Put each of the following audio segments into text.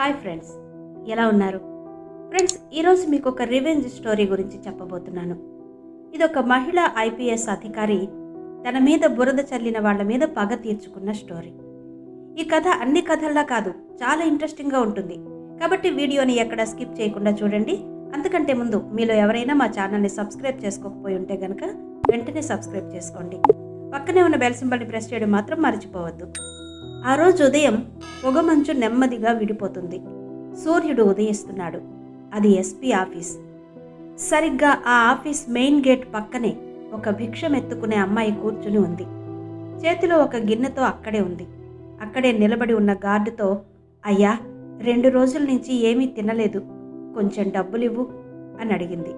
Hi friends ఎలా ఉన్నారు? Friends ఈరోజు మీకు ఒక రివెంజ్ స్టోరీ గురించి చెప్పబోతున్నాను. ఇది ఒక మహిళా ఐపీఎస్ అధికారి తన మీద బురద చల్లిన వాళ్ళ మీద పగ తీర్చుకున్న స్టోరీ. ఈ కథ అన్ని కథల్లా కాదు చాలా ఇంట్రెస్టింగ్గా ఉంటుంది. కాబట్టి వీడియోని ఎక్కడ స్కిప్ చేయకుండా చూడండి. అంతకంటే ముందు మీలో ఎవరైనా మా ఛానల్ని సబ్స్క్రైబ్ చేసుకోకపోయి ఉంటే గనక వెంటనే సబ్స్క్రైబ్ చేసుకోండి. పక్కనే ఉన్న బెల్ సింబల్ని ప్రెస్ చేయడం మాత్రం మర్చిపోవద్దు. ఆ రోజు ఉదయం పొగమంచు నెమ్మదిగా విడిపోతుంది. సూర్యుడు ఉదయిస్తున్నాడు. అది ఎస్పీ ఆఫీస్. సరిగ్గా ఆ ఆఫీస్ మెయిన్ గేట్ పక్కనే ఒక భిక్షం ఎత్తుకునే అమ్మాయి కూర్చుని ఉంది. చేతిలో ఒక గిన్నెతో అక్కడే ఉంది. అక్కడే నిలబడి ఉన్న గార్డుతో అయ్యా రెండు రోజుల నుంచి ఏమీ తినలేదు. కొంచెం డబ్బులివ్వు అని అడిగింది.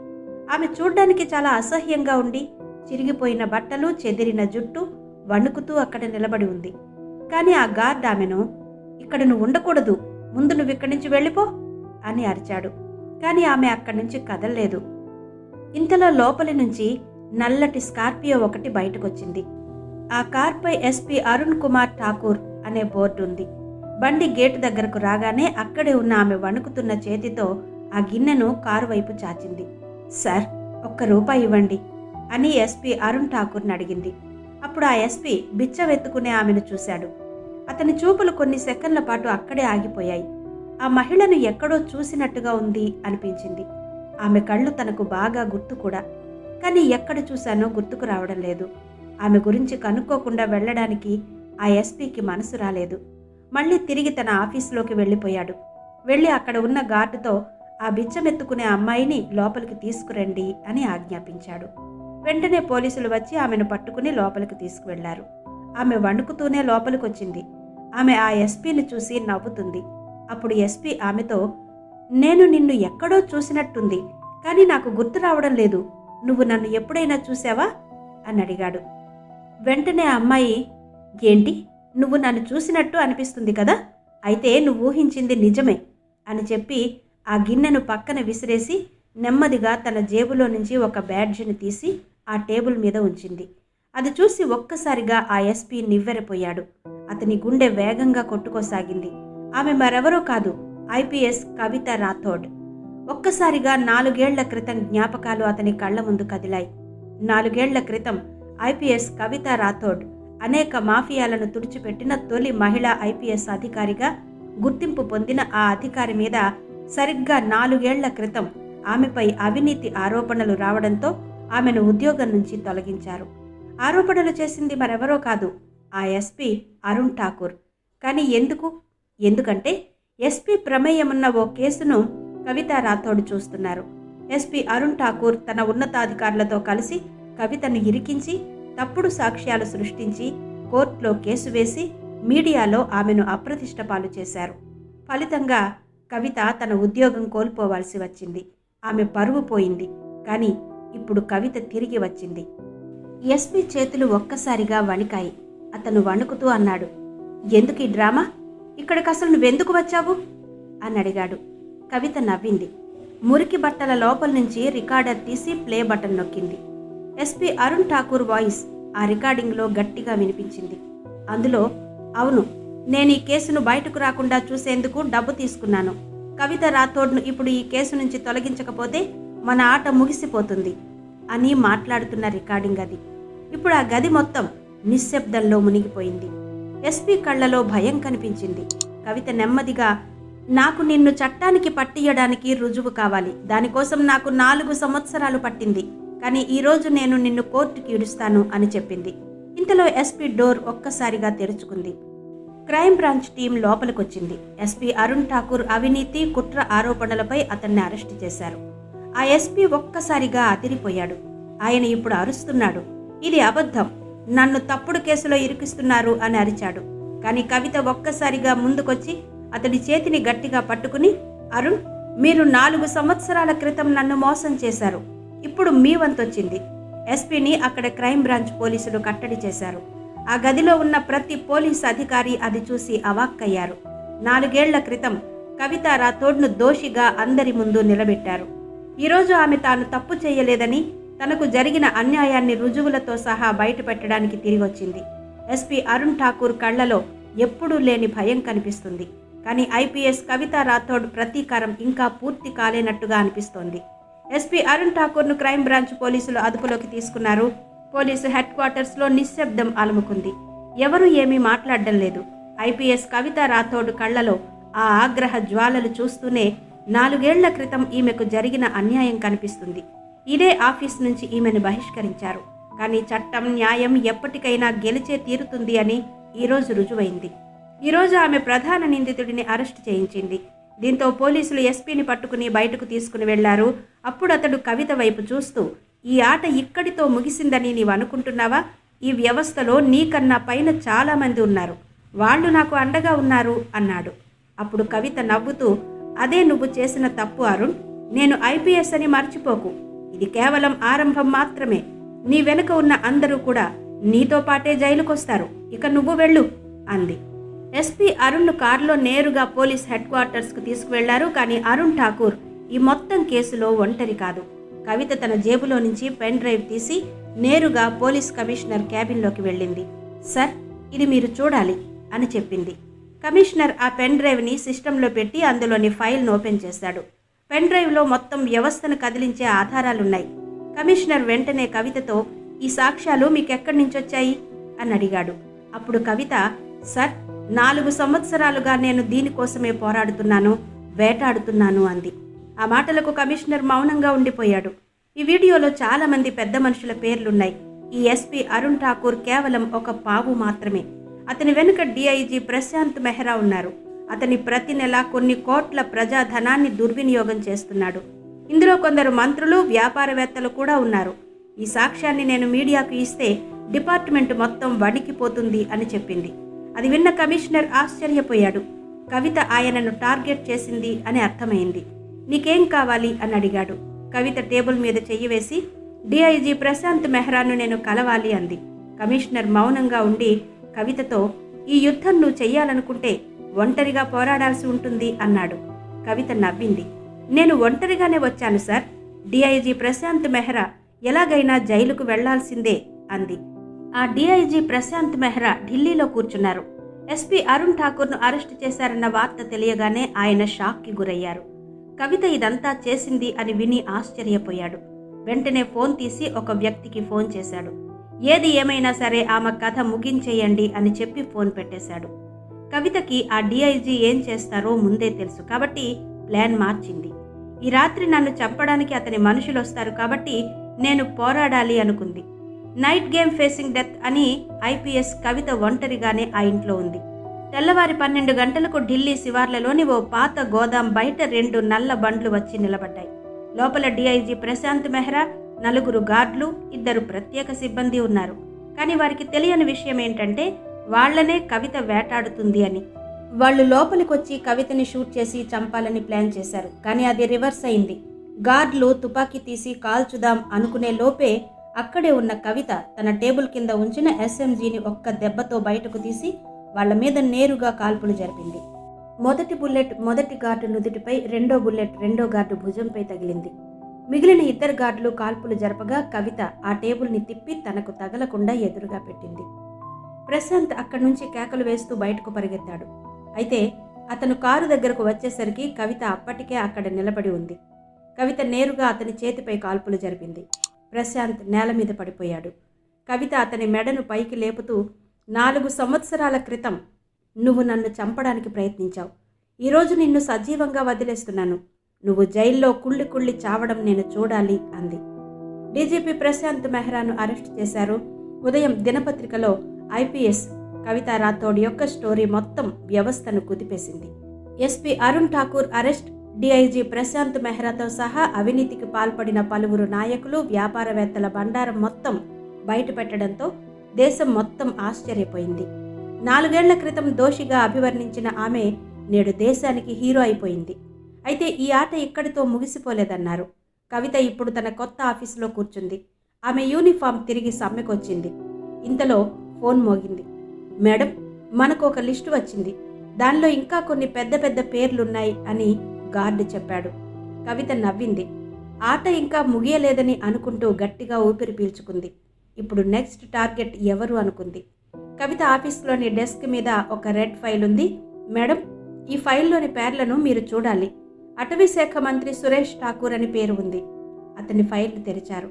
ఆమె చూడ్డానికి చాలా అసహ్యంగా ఉండి చిరిగిపోయిన బట్టలు చెదిరిన జుట్టు వణుకుతూ అక్కడ నిలబడి ఉంది. కానీ ఆ గార్డ్ ఆమెను ఇక్కడ నువ్వు ఉండకూడదు ముందు నువ్వు ఇక్కడి నుంచి వెళ్ళిపో అని అరిచాడు. కానీ ఆమె అక్కడి నుంచి కదలలేదు. ఇంతలో లోపలి నుంచి నల్లటి స్కార్పియో ఒకటి బయటకొచ్చింది. ఆ కార్పై ఎస్పీ అరుణ్ కుమార్ ఠాకూర్ అనే బోర్డు ఉంది బండి గేటు దగ్గరకు రాగానే అక్కడే ఉన్న ఆమె వణుకుతున్న చేతితో ఆ గిన్నెను కారు వైపు చాచింది. సార్ ఒక్క రూపాయి ఇవ్వండి అని ఎస్పీ అరుణ్ ఠాకూర్ని అడిగింది. అప్పుడు ఆ ఎస్పీ బిచ్చవెత్తుకునే ఆమెను చూశాడు. అతని చూపులు కొన్ని సెకండ్ల పాటు అక్కడే ఆగిపోయాయి. ఆ మహిళను ఎక్కడో చూసినట్టుగా ఉంది అనిపించింది. ఆమె కళ్ళు తనకు బాగా గుర్తు కూడా. కానీ ఎక్కడ చూశానో గుర్తుకు రావడం లేదు. ఆమె గురించి కనుక్కోకుండా వెళ్ళడానికి ఆ ఎస్పీకి మనసు రాలేదు. మళ్ళీ తిరిగి తన ఆఫీసులోకి వెళ్ళిపోయాడు. వెళ్ళి అక్కడ ఉన్న గార్డుతో ఆ బిచ్చమెత్తుకునే అమ్మాయిని లోపలికి తీసుకురండి అని ఆజ్ఞాపించాడు. వెంటనే పోలీసులు వచ్చి ఆమెను పట్టుకుని లోపలికి తీసుకువెళ్ళారు. ఆమె వణుకుతూనే లోపలికొచ్చింది. ఆమె ఆ ఎస్పీని చూసి నవ్వుతుంది. అప్పుడు ఎస్పీ ఆమెతో నేను నిన్ను ఎక్కడో చూసినట్టుంది కానీ నాకు గుర్తు రావడం లేదు. నువ్వు నన్ను ఎప్పుడైనా చూసావా? అని అడిగాడు. వెంటనే ఆ అమ్మాయి ఏంటి? నువ్వు నన్ను చూసినట్టు అనిపిస్తుంది కదా? అయితే నువ్వు ఊహించింది నిజమే అని చెప్పి ఆ గిన్నెను పక్కన విసిరేసి నెమ్మదిగా తన జేబులో నుంచి ఒక బ్యాడ్జిని తీసి ఆ టేబుల్ మీద ఉంచింది. అది చూసి ఒక్కసారిగా ఆ ఎస్పీ నివ్వెరపోయాడు. అతని గుండె వేగంగా కొట్టుకోసాగింది. ఆమె మరెవరో కాదు ఐపీఎస్ కవిత రాథోడ్. ఒక్కసారిగా నాలుగేళ్ళ క్రితం జ్ఞాపకాలు అతని కళ్ళ ముందు కదిలాయి. నాలుగేళ్ళ క్రితం ఐపీఎస్ కవిత రాథోడ్ అనేక మాఫియాలను తుడిచిపెట్టిన తొలి మహిళా ఐపీఎస్ అధికారిగా గుర్తింపు పొందిన ఆ అధికారి మీద సరిగ్గా నాలుగేళ్ళ క్రితం ఆమెపై అవినీతి ఆరోపణలు రావడంతో ఆమెను ఉద్యోగం నుంచి తొలగించారు. ఆరోపణలు చేసింది మరెవరో కాదు ఆ ఎస్పీ అరుణ్ ఠాకూర్. కానీ ఎందుకు? ఎందుకంటే ఎస్పీ ప్రమేయమున్న ఓ కేసును కవిత రాథోడ్ చూస్తున్నారు. ఎస్పీ అరుణ్ ఠాకూర్ తన ఉన్నతాధికారులతో కలిసి కవితను ఇరికించి తప్పుడు సాక్ష్యాలు సృష్టించి కోర్టులో కేసు వేసి మీడియాలో ఆమెను అప్రతిష్టపాలు చేశారు. ఫలితంగా కవిత తన ఉద్యోగం కోల్పోవాల్సి వచ్చింది. ఆమె పరువు పోయింది. కానీ ఇప్పుడు కవిత తిరిగి వచ్చింది. ఎస్పీ చేతులు ఒక్కసారిగా వణికాయి. అతను వణుకుతూ అన్నాడు ఎందుకు ఈ డ్రామా? ఇక్కడికి అసలు నువ్వెందుకు వచ్చావు? అని అడిగాడు. కవిత నవ్వింది. మురికి బట్టల లోపల నుంచి రికార్డర్ తీసి ప్లే బటన్ నొక్కింది. ఎస్పీ అరుణ్ ఠాకూర్ వాయిస్ ఆ రికార్డింగ్లో గట్టిగా వినిపించింది. అందులో అవును నేను ఈ కేసును బయటకు రాకుండా చూసేందుకు డబ్బు తీసుకున్నాను. కవిత రాథోడ్ను ఇప్పుడు ఈ కేసు నుంచి తొలగించకపోతే మన ఆట ముగిసిపోతుంది అని మాట్లాడుతున్న రికార్డింగ్ అది. ఇప్పుడు ఆ గది మొత్తం నిశ్శబ్దంలో మునిగిపోయింది. ఎస్పీ కళ్ళలో భయం కనిపించింది. కవిత నెమ్మదిగా నాకు నిన్ను చట్టానికి పట్టియడానికి రుజువు కావాలి. దానికోసం నాకు నాలుగు సంవత్సరాలు పట్టింది. కానీ ఈరోజు నేను నిన్ను కోర్టుకి ఇడుస్తాను అని చెప్పింది. ఇంతలో ఎస్పీ డోర్ ఒక్కసారిగా తెరుచుకుంది. క్రైమ్ బ్రాంచ్ టీం లోపలికొచ్చింది. ఎస్పీ అరుణ్ ఠాకూర్ అవినీతి కుట్ర ఆరోపణలపై అతన్ని అరెస్టు చేశారు. ఆ ఎస్పీ ఒక్కసారిగా అదిరిపోయాడు. ఆయన ఇప్పుడు అరుస్తున్నాడు. ఇది అబద్ధం. నన్ను తప్పుడు కేసులో ఇరికిస్తున్నారు అని అరిచాడు. కానీ కవిత ఒక్కసారిగా ముందుకొచ్చి అతడి చేతిని గట్టిగా పట్టుకుని అరుణ్ మీరు నాలుగు సంవత్సరాల క్రితం నన్ను మోసం చేశారు. ఇప్పుడు మీ వంతొచ్చింది. ఎస్పీని అక్కడ క్రైమ్ బ్రాంచ్ పోలీసులు కట్టడి చేశారు. ఆ గదిలో ఉన్న ప్రతి పోలీస్ అధికారి అది చూసి అవాక్కయ్యారు. నాలుగేళ్ళ క్రితం కవిత రాథోడ్ను దోషిగా అందరి ముందు నిలబెట్టారు. ఈరోజు ఆమె తాను తప్పు చేయలేదని తనకు జరిగిన అన్యాయాన్ని రుజువులతో సహా బయటపెట్టడానికి తిరిగొచ్చింది. ఎస్పీ అరుణ్ ఠాకూర్ కళ్ళలో ఎప్పుడూ లేని భయం కనిపిస్తుంది. కానీ ఐపీఎస్ కవిత రాథోడ్ ప్రతీకారం ఇంకా పూర్తి కాలేనట్టుగా అనిపిస్తోంది. ఎస్పీ అరుణ్ ఠాకూర్ను క్రైమ్ బ్రాంచ్ పోలీసులు అదుపులోకి తీసుకున్నారు. పోలీసు హెడ్ క్వార్టర్స్లో నిశ్శబ్దం అలుముకుంది. ఎవరూ ఏమీ మాట్లాడడం లేదు. ఐపీఎస్ కవిత రాథోడ్ కళ్ళలో ఆ ఆగ్రహ జ్వాలలు చూస్తూనే నాలుగేళ్ళ క్రితం ఈమెకు జరిగిన అన్యాయం కనిపిస్తుంది. ఇదే ఆఫీస్ నుంచి ఈమెను బహిష్కరించారు. కానీ చట్టం న్యాయం ఎప్పటికైనా గెలిచే తీరుతుంది అని ఈరోజు రుజువైంది. ఈరోజు ఆమె ప్రధాన నిందితుడిని అరెస్ట్ చేయించింది. దీంతో పోలీసులు ఎస్పీని పట్టుకుని బయటకు తీసుకుని వెళ్ళారు. అప్పుడు అతడు కవిత వైపు చూస్తూ ఈ ఆట ఇక్కడితో ముగిసిందని నీవు అనుకుంటున్నావా ఈ వ్యవస్థలో నీకన్నా పైన చాలామంది ఉన్నారు. వాళ్ళు నాకు అండగా ఉన్నారు అన్నాడు. అప్పుడు కవిత నవ్వుతూ అదే నువ్వు చేసిన తప్పు అరుణ్. నేను ఐపీఎస్ అని మర్చిపోకు. ఇది కేవలం ఆరంభం మాత్రమే. నీ వెనుక ఉన్న అందరూ కూడా నీతో పాటే జైలుకొస్తారు. ఇక నువ్వు వెళ్ళు అంది. ఎస్పీ అరుణ్ను కారులో నేరుగా పోలీస్ హెడ్ క్వార్టర్స్కు తీసుకువెళ్ళారు కానీ అరుణ్ ఠాకూర్ ఈ మొత్తం కేసులో ఒంటరి కాదు. కవిత తన జేబులో నుంచి పెన్ డ్రైవ్ తీసి నేరుగా పోలీస్ కమిషనర్ క్యాబిన్లోకి వెళ్ళింది. సార్ ఇది మీరు చూడాలి అని చెప్పింది. కమిషనర్ ఆ పెన్ డ్రైవ్ని సిస్టంలో పెట్టి అందులోని ఫైల్ను ఓపెన్ చేశాడు. పెన్ డ్రైవ్లో మొత్తం వ్యవస్థను కదిలించే ఆధారాలున్నాయి. కమిషనర్ వెంటనే కవితతో ఈ సాక్ష్యాలు మీకెక్కడి నుంచి వచ్చాయి అని అడిగాడు. అప్పుడు కవిత సార్ నాలుగు సంవత్సరాలుగా నేను దీనికోసమే పోరాడుతున్నాను వేటాడుతున్నాను అంది. ఆ మాటలకు కమిషనర్ మౌనంగా ఉండిపోయాడు. ఈ వీడియోలో చాలామంది పెద్ద మనుషుల పేర్లున్నాయి. ఈ ఎస్పీ అరుణ్ ఠాకూర్ కేవలం ఒక పావు మాత్రమే. అతని వెనుక డిఐజీ ప్రశాంత్ మెహ్రా ఉన్నారు. అతని ప్రతి నెల కొన్ని కోట్ల ప్రజాధనాన్ని దుర్వినియోగం చేస్తున్నాడు. ఇందులో కొందరు మంత్రులు వ్యాపారవేత్తలు కూడా ఉన్నారు. ఈ సాక్ష్యాన్ని నేను మీడియాకు ఇస్తే డిపార్ట్మెంట్ మొత్తం వణికిపోతుంది అని చెప్పింది. అది విన్న కమిషనర్ ఆశ్చర్యపోయాడు. కవిత ఆయనను టార్గెట్ చేసింది అని అర్థమైంది. నీకేం కావాలి? అని అడిగాడు. కవిత టేబుల్ మీద చెయ్యి వేసి డిఐజీ ప్రశాంత్ మెహ్రాను నేను కలవాలి అంది. కమిషనర్ మౌనంగా ఉండి కవితతో ఈ యుద్ధం నువ్వు చెయ్యాలనుకుంటే ఒంటరిగా పోరాడాల్సి ఉంటుంది అన్నాడు. కవిత నవ్వింది. నేను ఒంటరిగానే వచ్చాను సార్. డిఐజీ ప్రశాంత్ మెహ్రా ఎలాగైనా జైలుకు వెళ్ళాల్సిందే అంది. ఆ డిఐజీ ప్రశాంత్ మెహ్రా ఢిల్లీలో కూర్చున్నారు. ఎస్పీ అరుణ్ ఠాకూర్ను అరెస్ట్ చేశారన్న వార్త తెలియగానే ఆయన షాక్కి గురయ్యారు. కవిత ఇదంతా చేసింది అని విని ఆశ్చర్యపోయాడు. వెంటనే ఫోన్ తీసి ఒక వ్యక్తికి ఫోన్ చేశాడు. ఏది ఏమైనా సరే ఆమె కథ ముగించేయండి అని చెప్పి ఫోన్ పెట్టేశాడు. కవితకి ఆ డిఐజీ ఏం చేస్తారో ముందే తెలుసు. కాబట్టి ప్లాన్ మార్చింది. ఈ రాత్రి నన్ను చంపడానికి అతని మనుషులు వస్తారు కాబట్టి నేను పోరాడాలి అనుకుంది. నైట్ గేమ్ ఫేసింగ్ డెత్ అని ఐపీఎస్ కవిత ఒంటరిగానే ఆ ఇంట్లో ఉంది. తెల్లవారి పన్నెండు గంటలకు ఢిల్లీ శివార్లలోని ఓ పాత గోదాం బయట రెండు నల్ల బండ్లు వచ్చి నిలబడ్డాయి. లోపల డిఐజీ ప్రశాంత్ మెహ్రా నలుగురు గార్డులు ఇద్దరు ప్రత్యేక సిబ్బంది ఉన్నారు. కానీ వారికి తెలియని విషయం ఏంటంటే వాళ్ళనే కవిత వేటాడుతుంది అని. వాళ్ళు లోపలికొచ్చి కవితని షూట్ చేసి చంపాలని ప్లాన్ చేశారు. కానీ అది రివర్స్ అయింది. గార్డ్లు తుపాకీ తీసి కాల్చుదాం అనుకునే లోపే అక్కడే ఉన్న కవిత తన టేబుల్ కింద ఉంచిన ఎస్ఎంజీని ఒక్క దెబ్బతో బయటకు తీసి వాళ్ళ మీద నేరుగా కాల్పులు జరిపింది. మొదటి బుల్లెట్ మొదటి గార్డు నుదుటిపై రెండో బుల్లెట్ రెండో గార్డు భుజంపై తగిలింది. మిగిలిన ఇద్దరు గార్డులు కాల్పులు జరపగా కవిత ఆ టేబుల్ని తిప్పి తనకు తగలకుండా ఎదురుగా పెట్టింది. ప్రశాంత్ అక్కడి నుంచి కేకలు వేస్తూ బయటకు పరిగెత్తాడు. అయితే అతను కారు దగ్గరకు వచ్చేసరికి కవిత అప్పటికే అక్కడ నిలబడి ఉంది. కవిత నేరుగా అతని చేతిపై కాల్పులు జరిపింది. ప్రశాంత్ నేల మీద పడిపోయాడు. కవిత అతని మెడను పైకి లేపుతూ నాలుగు సంవత్సరాల క్రితం నువ్వు నన్ను చంపడానికి ప్రయత్నించావు. ఈరోజు నిన్ను సజీవంగా వదిలేస్తున్నాను. నువ్వు జైల్లో కుళ్ళి కుళ్ళి చావడం నేను చూడాలి అంది. డీజీపీ ప్రశాంత్ మెహ్రాను అరెస్ట్ చేశారు. ఉదయం దినపత్రికలో ఐపీఎస్ కవిత రాథోడ్ యొక్క స్టోరీ మొత్తం వ్యవస్థను కుదిపేసింది. SP Arun Thakur arrest DIG Prashant మెహ్రాతో సహా అవినీతికి పాల్పడిన పలువురు నాయకులు వ్యాపారవేత్తల బండారం మొత్తం బయటపెట్టడంతో దేశం మొత్తం ఆశ్చర్యపోయింది. నాలుగేళ్ళ క్రితం దోషిగా అభివర్ణించిన ఆమె నేడు దేశానికి హీరో అయిపోయింది. అయితే ఈ ఆట ఇక్కడితో ముగిసిపోలేదన్నారు. కవిత ఇప్పుడు తన కొత్త ఆఫీసులో కూర్చుంది. ఆమె యూనిఫామ్ తిరిగి సమ్మెకొచ్చింది. ఇంతలో ఫోన్ మోగింది. మేడం మనకు ఒక లిస్టు వచ్చింది. దానిలో ఇంకా కొన్ని పెద్ద పెద్ద పేర్లున్నాయి అని గార్డు చెప్పాడు. కవిత నవ్వింది. ఆట ఇంకా ముగియలేదని అనుకుంటూ గట్టిగా ఊపిరి పీల్చుకుంది. ఇప్పుడు నెక్స్ట్ టార్గెట్ ఎవరు? అనుకుంది. కవిత ఆఫీస్లోని డెస్క్ మీద ఒక రెడ్ ఫైల్ ఉంది. మేడం ఈ ఫైల్లోని పేర్లను మీరు చూడాలి. అటవీ శాఖ మంత్రి సురేష్ ఠాకూర్ అని పేరు ఉంది. అతని ఫైల్ తెరిచారు.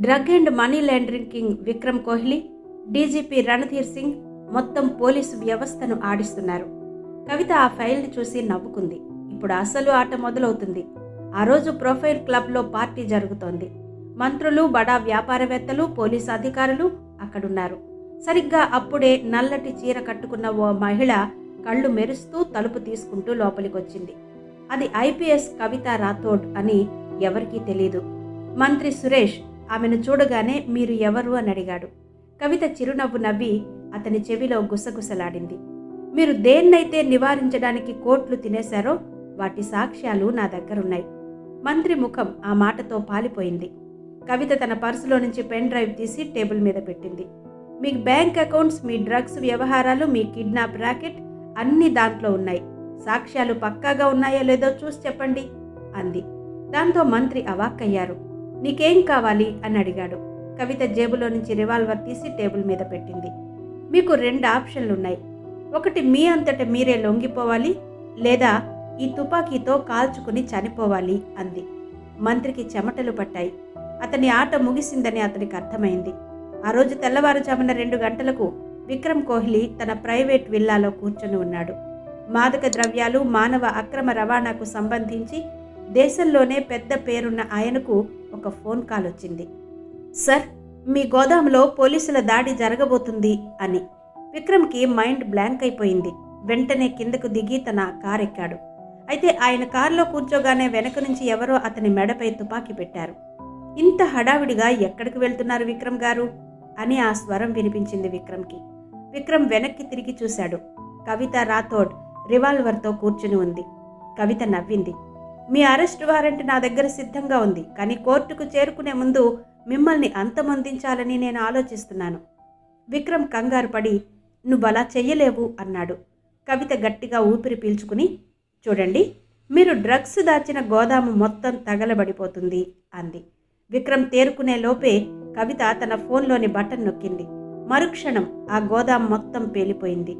Drug and money laundering king Vikram Kohli DGP Randhir Singh మొత్తం పోలీసు వ్యవస్థను ఆడిస్తున్నారు. కవిత ఆ ఫైల్ని చూసి నవ్వుకుంది. ఇప్పుడు అసలు ఆట మొదలవుతుంది. ఆ రోజు ప్రొఫైల్ క్లబ్లో పార్టీ జరుగుతోంది. మంత్రులు బడా వ్యాపారవేత్తలు పోలీసు అధికారులు అక్కడున్నారు. సరిగ్గా అప్పుడే నల్లటి చీర కట్టుకున్న ఓ మహిళ కళ్ళు మెరుస్తూ తలుపు తీసుకుంటూ లోపలికొచ్చింది. అది ఐపీఎస్ కవిత రాథోడ్ అని ఎవరికీ తెలీదు. మంత్రి సురేష్ ఆమెను చూడగానే మీరు ఎవరు అని అడిగాడు. కవిత చిరునవ్వు నవ్వి అతని చెవిలో గుసగుసలాడింది. మీరు దేన్నైతే నివారించడానికి కోట్లు తినేశారో వాటి సాక్ష్యాలు నా దగ్గరున్నాయి. మంత్రి ముఖం ఆ మాటతో పాలిపోయింది. కవిత తన పర్సులో నుంచి పెన్ డ్రైవ్ తీసి టేబుల్ మీద పెట్టింది. మీ బ్యాంక్ అకౌంట్స్ మీ డ్రగ్స్ వ్యవహారాలు మీ కిడ్నాప్ ర్యాకెట్ అన్నీ దాంట్లో ఉన్నాయి. సాక్ష్యాలు పక్కాగా ఉన్నాయో లేదో చూసి చెప్పండి అంది. దాంతో మంత్రి అవాక్కయ్యారు. నీకేం కావాలి? అని అడిగాడు. కవిత జేబులో నుంచి రివాల్వర్ తీసి టేబుల్ మీద పెట్టింది. మీకు రెండు ఆప్షన్లు ఉన్నాయి ఒకటి మీ అంతట మీరే లొంగిపోవాలి లేదా ఈ తుపాకీతో కాల్చుకుని చనిపోవాలి అంది. మంత్రికి చెమటలు పట్టాయి. అతని ఆట ముగిసిందని అతనికి అర్థమైంది. ఆ రోజు తెల్లవారుజామున రెండు గంటలకు విక్రమ్ కోహ్లీ తన ప్రైవేట్ విల్లాలో కూర్చొని ఉన్నాడు. మాదక ద్రవ్యాలు మానవ అక్రమ రవాణాకు సంబంధించి దేశంలోనే పెద్ద పేరున్న ఆయనకు ఒక ఫోన్ కాల్ వచ్చింది సార్ మీ గోదాంలో పోలీసుల దాడి జరగబోతుంది అని. విక్రమ్కి మైండ్ బ్లాంక్ అయిపోయింది. వెంటనే కిందకు దిగి తన కార్ ఎక్కాడు అయితే ఆయన కారులో కూర్చోగానే వెనక నుంచి ఎవరో అతని మెడపై తుపాకీ పెట్టారు. ఇంత హడావిడిగా ఎక్కడికి వెళ్తున్నారు విక్రమ్ గారు? అని ఆ స్వరం వినిపించింది విక్రమ్కి. విక్రమ్ వెనక్కి తిరిగి చూశాడు. కవిత రాథోడ్ రివాల్వర్తో కూర్చుని ఉంది. కవిత నవ్వింది. మీ అరెస్ట్ వారెంట్ నా దగ్గర సిద్ధంగా ఉంది. కానీ కోర్టుకు చేరుకునే ముందు మిమ్మల్ని అంతమొందించాలని నేను ఆలోచిస్తున్నాను. విక్రమ్ కంగారు పడి నువ్వలా చెయ్యలేవు అన్నాడు. కవిత గట్టిగా ఊపిరి పీల్చుకుని చూడండి మీరు డ్రగ్స్ దాచిన గోదాము మొత్తం తగలబడిపోతుంది అంది. విక్రమ్ తేరుకునే లోపే కవిత తన ఫోన్లోని బటన్ నొక్కింది. మరుక్షణం ఆ గోదాం మొత్తం పేలిపోయింది.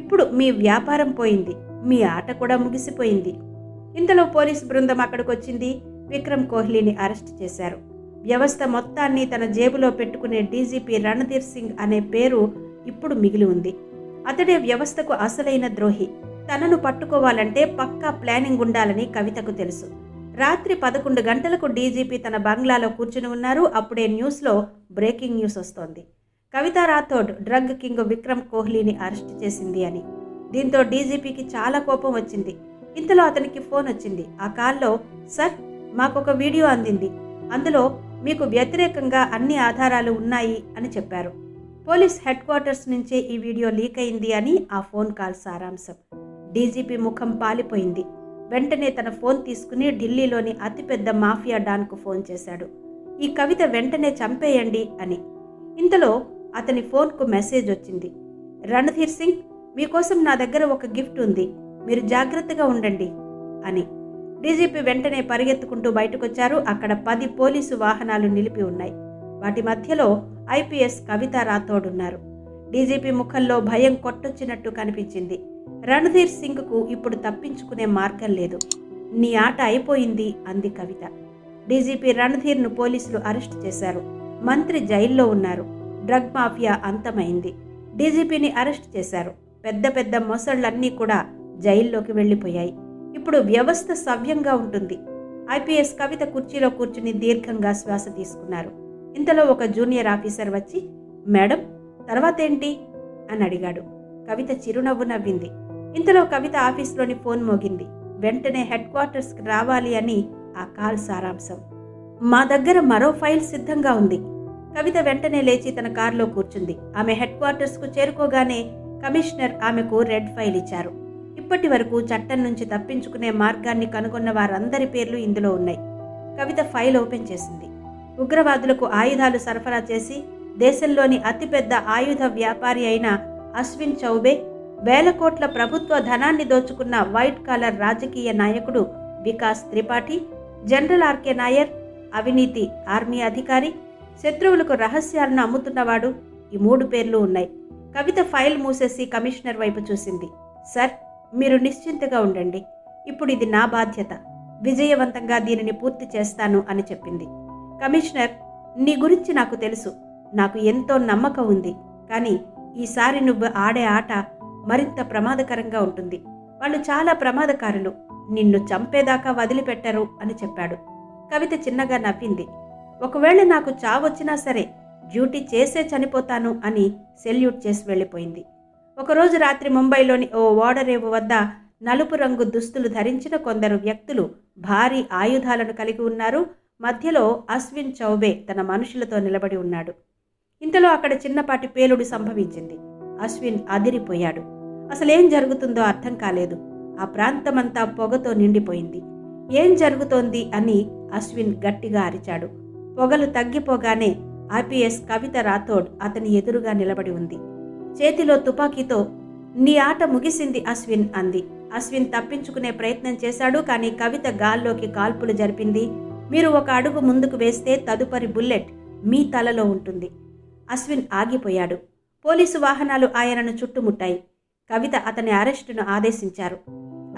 ఇప్పుడు మీ వ్యాపారం పోయింది. మీ ఆట కూడా ముగిసిపోయింది. ఇంతలో పోలీసు బృందం అక్కడికి వచ్చింది విక్రమ్ కోహ్లీని అరెస్ట్ చేశారు. వ్యవస్థ మొత్తాన్ని తన జేబులో పెట్టుకునే డీజీపీ రణధీర్ సింగ్ అనే పేరు ఇప్పుడు మిగిలి ఉంది. అతడే వ్యవస్థకు అసలైన ద్రోహి. తనను పట్టుకోవాలంటే పక్కా ప్లానింగ్ ఉండాలని కవితకు తెలుసు. రాత్రి పదకొండు గంటలకు డీజీపీ తన బంగ్లాలో కూర్చుని ఉన్నారు. అప్పుడే న్యూస్లో బ్రేకింగ్ న్యూస్ వస్తోంది. కవిత రాథోడ్ డ్రగ్ కింగ్ విక్రమ్ కోహ్లీని అరెస్ట్ చేసింది అని. దీంతో డీజీపీకి చాలా కోపం వచ్చింది. ఇంతలో అతనికి ఫోన్ వచ్చింది. ఆ కాల్లో సార్ మాకొక వీడియో అందింది. అందులో మీకు వ్యతిరేకంగా అన్ని ఆధారాలు ఉన్నాయి అని చెప్పారు. పోలీస్ హెడ్ క్వార్టర్స్ నుంచే ఈ వీడియో లీక్ అయింది అని ఆ ఫోన్ కాల్ సారాంశం. డీజీపీ ముఖం పాలిపోయింది. వెంటనే తన ఫోన్ తీసుకుని ఢిల్లీలోని అతిపెద్ద మాఫియా డాన్కు ఫోన్ చేశాడు. ఈ కవిత వెంటనే చంపేయండి అని. ఇంతలో అతని ఫోన్కు మెసేజ్ వచ్చింది. రణధీర్ సింగ్ మీకోసం నా దగ్గర ఒక గిఫ్ట్ ఉంది. మీరు జాగ్రత్తగా ఉండండి అని. డీజీపీ వెంటనే పరిగెత్తుకుంటూ బయటకొచ్చారు. అక్కడ పది పోలీసు వాహనాలు నిలిపి ఉన్నాయి. వాటి మధ్యలో ఐపీఎస్ కవిత రాథోడున్నారు. డీజీపీ ముఖంలో భయం కొట్టొచ్చినట్టు కనిపించింది. రణధీర్ సింగ్కు ఇప్పుడు తప్పించుకునే మార్గం లేదు. నీ ఆట అయిపోయింది అంది కవిత. డీజీపీ రణధీర్ను పోలీసులు అరెస్ట్ చేశారు. మంత్రి జైల్లో ఉన్నారు. డ్రగ్ మాఫియా అంతమైంది. డీజీపీని అరెస్ట్ చేశారు. పెద్ద పెద్ద మొసళ్ళన్నీ కూడా జైల్లోకి వెళ్ళిపోయాయి. ఇప్పుడు వ్యవస్థ సవ్యంగా ఉంటుంది. ఐపీఎస్ కవిత కుర్చీలో కూర్చుని దీర్ఘంగా శ్వాస తీసుకున్నారు. ఇంతలో ఒక జూనియర్ ఆఫీసర్ వచ్చి మేడం తర్వాత ఏంటి అని అడిగాడు. కవిత చిరునవ్వు నవ్వింది. ఇంతలో కవిత ఆఫీస్లోని ఫోన్ మోగింది. వెంటనే హెడ్ క్వార్టర్స్కి రావాలి అని ఆ కాల్ సారాంశం. మా దగ్గర మరో ఫైల్ సిద్ధంగా ఉంది. కవిత వెంటనే లేచి తన కారులో కూర్చుంది. ఆమె హెడ్ క్వార్టర్స్కు చేరుకోగానే కమిషనర్ ఆమెకు రెడ్ ఫైల్ ఇచ్చారు. ఇప్పటి వరకు చట్టం నుంచి తప్పించుకునే మార్గాన్ని కనుగొన్న వారందరి పేర్లు ఇందులో ఉన్నాయి. కవిత ఫైల్ ఓపెన్ చేసింది. ఉగ్రవాదులకు ఆయుధాలు సరఫరా చేసి దేశంలోని అతిపెద్ద ఆయుధ వ్యాపారి అయిన అశ్విన్ చౌబే వేల కోట్ల ప్రభుత్వ ధనాన్ని దోచుకున్న వైట్ కాలర్ రాజకీయ నాయకుడు వికాస్ త్రిపాఠి జనరల్ ఆర్కే నాయర్ అవినీతి ఆర్మీ అధికారి శత్రువులకు రహస్యాలను అమ్ముతున్నవాడు ఈ మూడు పేర్లు ఉన్నాయి. కవిత ఫైల్ మూసేసి కమిషనర్ వైపు చూసింది. సార్ మీరు నిశ్చింతగా ఉండండి. ఇప్పుడు ఇది నా బాధ్యత. విజయవంతంగా దీనిని పూర్తి చేస్తాను అని చెప్పింది. కమిషనర్ నీ గురించి నాకు తెలుసు. నాకు ఎంతో నమ్మకం ఉంది. కానీ ఈసారి నువ్వు ఆడే ఆట మరింత ప్రమాదకరంగా ఉంటుంది. వాళ్ళు చాలా ప్రమాదకారులు. నిన్ను చంపేదాకా వదిలిపెట్టరు అని చెప్పాడు. కవిత చిన్నగా నవ్వింది. ఒకవేళ నాకు చావొచ్చినా సరే డ్యూటీ చేసే చనిపోతాను అని సెల్యూట్ చేసి వెళ్ళిపోయింది. ఒకరోజు రాత్రి ముంబైలోని ఓ ఓడరేవు వద్ద నలుపు రంగు దుస్తులు ధరించిన కొందరు వ్యక్తులు భారీ ఆయుధాలను కలిగి ఉన్నారు. మధ్యలో అశ్విన్ చౌబే తన మనుషులతో నిలబడి ఉన్నాడు. ఇంతలో అక్కడ చిన్నపాటి పేలుడు సంభవించింది. అశ్విన్ అదిరిపోయాడు. అసలేం జరుగుతుందో అర్థం కాలేదు. ఆ ప్రాంతమంతా పొగతో నిండిపోయింది. ఏం జరుగుతోంది అని అశ్విన్ గట్టిగా అరిచాడు. పొగలు తగ్గిపోగానే ఐపీఎస్ కవిత రాథోడ్ అతని ఎదురుగా నిలబడి ఉంది. చేతిలో తుపాకీతో నీ ఆట ముగిసింది అశ్విన్ అంది. అశ్విన్ తప్పించుకునే ప్రయత్నం చేశాడు కానీ కవిత గాల్లోకి కాల్పులు జరిపింది. మీరు ఒక అడుగు ముందుకు వేస్తే తదుపరి బుల్లెట్ మీ తలలో ఉంటుంది. అశ్విన్ ఆగిపోయాడు. పోలీసు వాహనాలు ఆయనను చుట్టుముట్టాయి. కవిత అతని అరెస్టును ఆదేశించారు.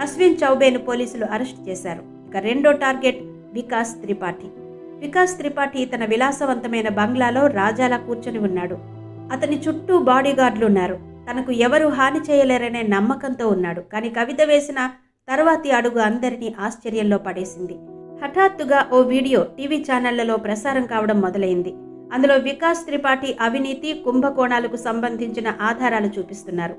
అశ్విన్ చౌబేను పోలీసులు అరెస్ట్ చేశారు. ఇక రెండో టార్గెట్ వికాస్ త్రిపాఠి. వికాస్ త్రిపాఠి తన విలాసవంతమైన బంగ్లాలో రాజాలా కూర్చొని ఉన్నాడు. అతని చుట్టూ బాడీగార్డులు ఉన్నారు. తనకు ఎవరు హాని చేయలేరనే నమ్మకంతో ఉన్నాడు. కానీ కవిత వేసిన తర్వాతి అడుగు అందరినీ ఆశ్చర్యంలో పడేసింది. హఠాత్తుగా ఓ వీడియో టీవీ ఛానళ్ళలో ప్రసారం కావడం మొదలైంది. అందులో వికాస్ త్రిపాఠి అవినీతి కుంభకోణాలకు సంబంధించిన ఆధారాలు చూపిస్తున్నారు.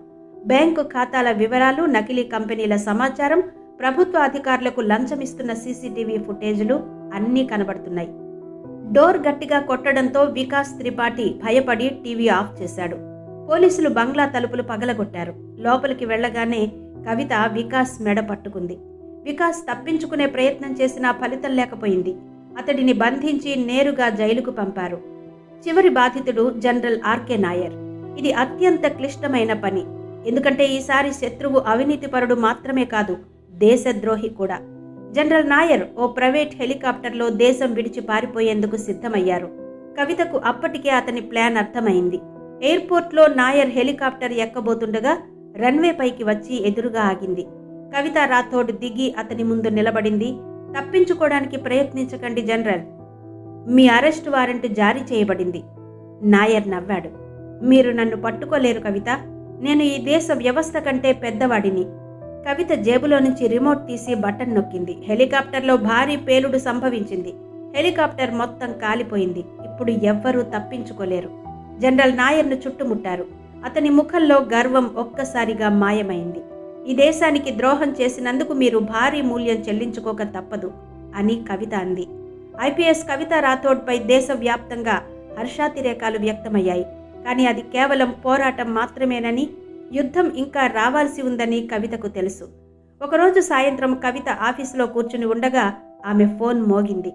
బ్యాంకు ఖాతాల వివరాలు నకిలీ కంపెనీల సమాచారం ప్రభుత్వ అధికారులకు లంచమిస్తున్న సీసీటీవీ ఫుటేజీలు అన్నీ కనబడుతున్నాయి. డోర్ గట్టిగా కొట్టడంతో వికాస్ త్రిపాఠి భయపడి టీవీ ఆఫ్ చేశాడు. పోలీసులు బంగ్లా తలుపులు పగలగొట్టారు. లోపలికి వెళ్ళగానే కవిత వికాస్ మెడ పట్టుకుంది. వికాస్ తప్పించుకునే ప్రయత్నం చేసినా ఫలితం లేకపోయింది. అతడిని బంధించి నేరుగా జైలుకు పంపారు. చివరి బాధితుడు జనరల్ ఆర్కే నాయర్. ఇది అత్యంత క్లిష్టమైన పని. ఎందుకంటే ఈసారి శత్రువు అవినీతిపరుడు మాత్రమే కాదు దేశద్రోహి కూడా. జనరల్ నాయర్ ఓ ప్రైవేట్ హెలికాప్టర్లో దేశం విడిచి పారిపోయేందుకు సిద్ధమయ్యారు. కవితకు అప్పటికే అతని ప్లాన్ అర్థమైంది. ఎయిర్పోర్ట్లో నాయర్ హెలికాప్టర్ ఎక్కబోతుండగా రన్వే పైకి వచ్చి ఎదురుగా ఆగింది. కవిత రాథోడ్ దిగి అతని ముందు నిలబడింది. తప్పించుకోవడానికి ప్రయత్నించకండి జనరల్. మీ అరెస్ట్ వారెంట్ జారీ చేయబడింది. నాయర్ నవ్వాడు. మీరు నన్ను పట్టుకోలేరు కవిత. నేను ఈ దేశ వ్యవస్థ కంటే పెద్దవాడిని. కవిత జేబులో నుంచి రిమోట్ తీసి బటన్ నొక్కింది. హెలికాప్టర్లో భారీ పేలుడు సంభవించింది. హెలికాప్టర్ మొత్తం కాలిపోయింది. ఇప్పుడు ఎవ్వరూ తప్పించుకోలేరు. జనరల్ నాయర్ను చుట్టుముట్టారు. అతని ముఖంలో గర్వం ఒక్కసారిగా మాయమైంది. ఈ దేశానికి ద్రోహం చేసినందుకు మీరు భారీ మూల్యం చెల్లించుకోక తప్పదు అని కవిత అంది. ఐపీఎస్ కవిత రాథోడ్పై దేశవ్యాప్తంగా హర్షాతిరేకాలు వ్యక్తమయ్యాయి. కానీ అది కేవలం పోరాటం మాత్రమేనని యుద్ధం ఇంకా రావాల్సి ఉందని కవితకు తెలుసు. ఒకరోజు సాయంత్రం కవిత ఆఫీసులో కూర్చుని ఉండగా ఆమె ఫోన్ మోగింది.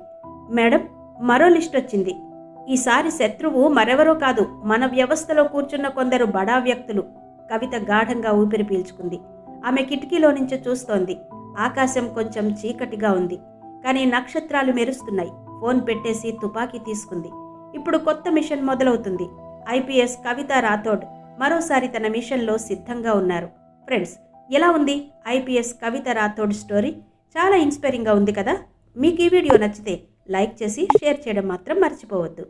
మేడం మరో లిస్ట్ వచ్చింది. ఈసారి శత్రువు మరెవరో కాదు మన వ్యవస్థలో కూర్చున్న కొందరు బడా వ్యక్తులు. కవిత గాఢంగా ఊపిరి పీల్చుకుంది. ఆమె కిటికీలో నుంచి చూస్తోంది. ఆకాశం కొంచెం చీకటిగా ఉంది. కానీ నక్షత్రాలు మెరుస్తున్నాయి. ఫోన్ పెట్టేసి తుపాకీ తీసుకుంది. ఇప్పుడు కొత్త మిషన్ మొదలవుతుంది. ఐపీఎస్ కవిత రాథోడ్ మరోసారి తన మిషన్లో సిద్ధంగా ఉన్నారు. ఫ్రెండ్స్ ఎలా ఉంది ఐపీఎస్ కవిత రాథోడ్ స్టోరీ? చాలా ఇన్స్పైరింగ్గా ఉంది కదా? మీకు ఈ వీడియో నచ్చితే లైక్ చేసి షేర్ చేయడం మాత్రం మర్చిపోవద్దు.